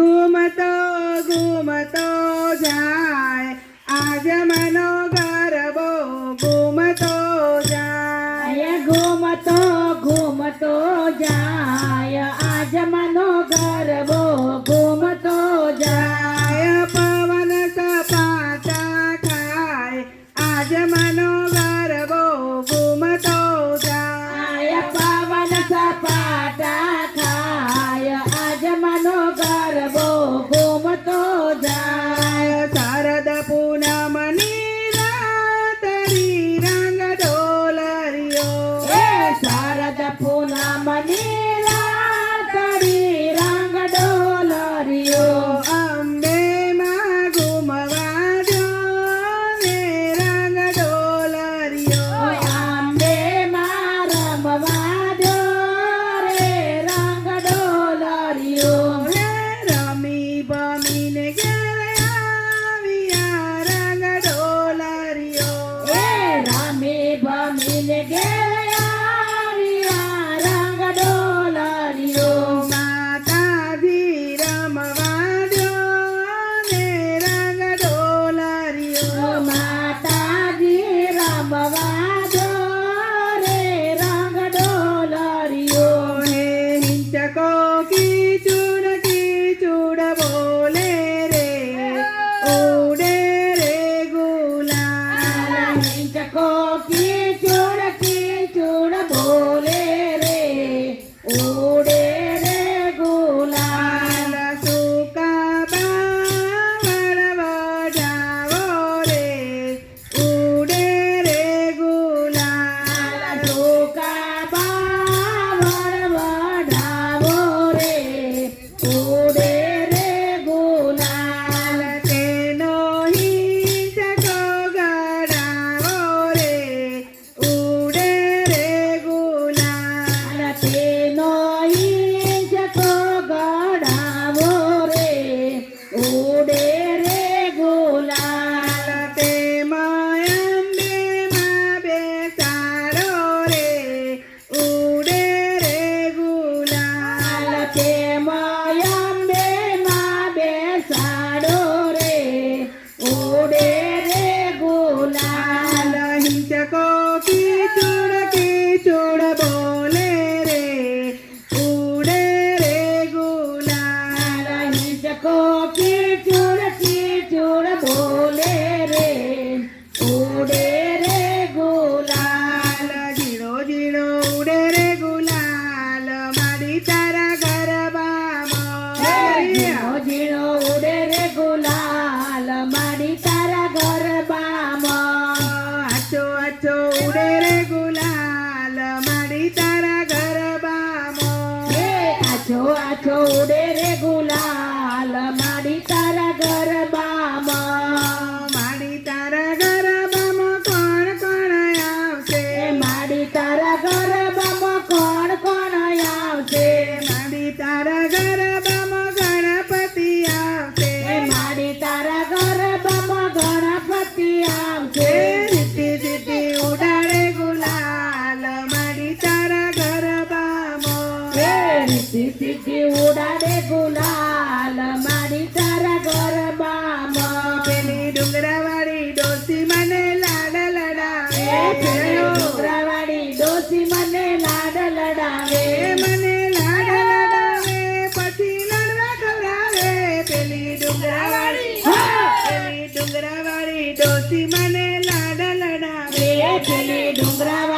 ઘૂમતો ઘૂમતો જાય આજ મનો છોકરાવાળી લડાવે મને ડુંગરાવાળી ડુંગરાવાળી ડોસી મને લાડ લડાવે પેલી ડુંગરાવાળી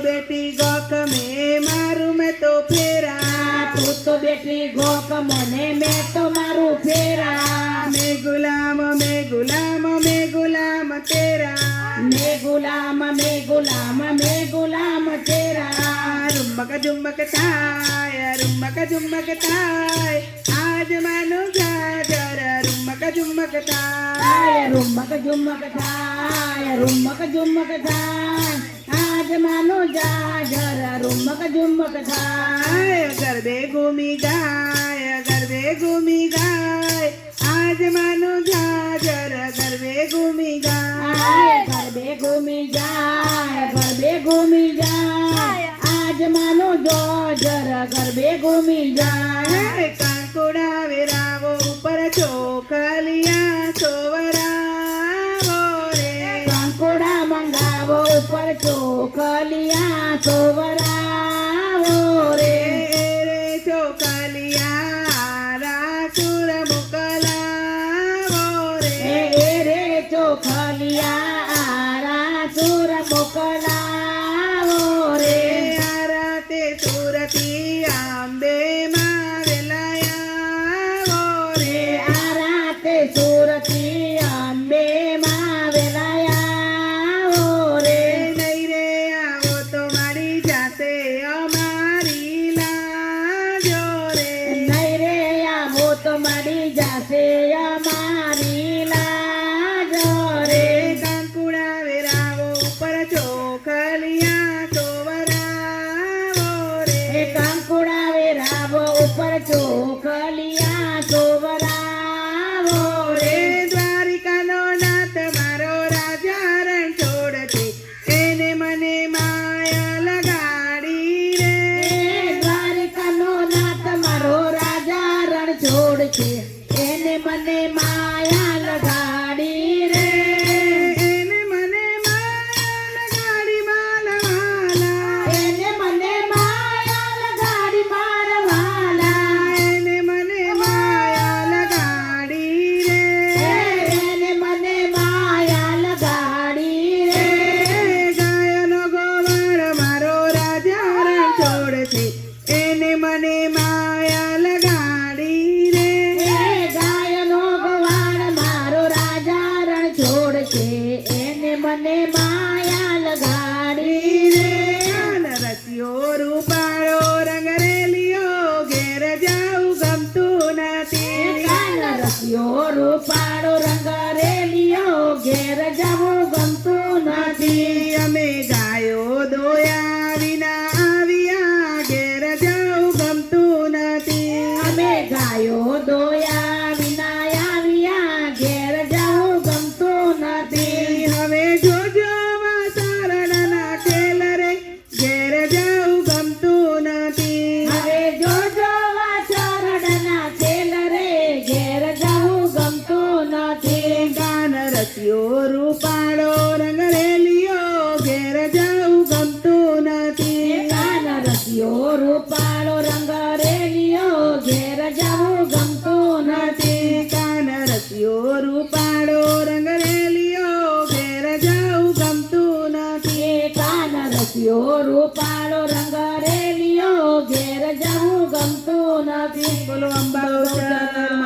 બેટી ગોખ મે મારુ મે તો ફેરા તુ તો બેટી ગોખ મને મે તો મારુ ફેરા મે ગુલામ મે ગુલામ મે ગુલામ તેરા મે ગુલામ મે ગુલામ મે ગુલામ તેરા રુમક ઝુમક તાય રુમક ઝુમક તાય આજ માનું જા જર રુમક ઝુમક તાય રુમક ઝુમક તાય રુમક ઝુમક તાય मानो जा जरा रुमक झुमक खाए गरबे घूमी गाय गरबे घूमी गाय आसमानो जा जरा गरबे घूमी गाय गरबे घूमी जाए गरबे घूमी जाए मानो जो जरा गरबे घूमी जाए So I. યો રૂપાળો રંગ રેલિયો ઘેર જવું રેલિયો રૂપાળો રંગ રેલિયો ઘેર જવું ગમતું નથી રસિયો રૂપાળો રંગ રેલિયો ઘેર જવું ગમતું નથી કાન રસિયો રૂપાળો રંગ રેલિયો ઘેર જવું ગમતું નથી કાન રસિયો રૂપાળો રંગ રેલિયો ઘેર જવું ગમતું નથી બોલો અંબા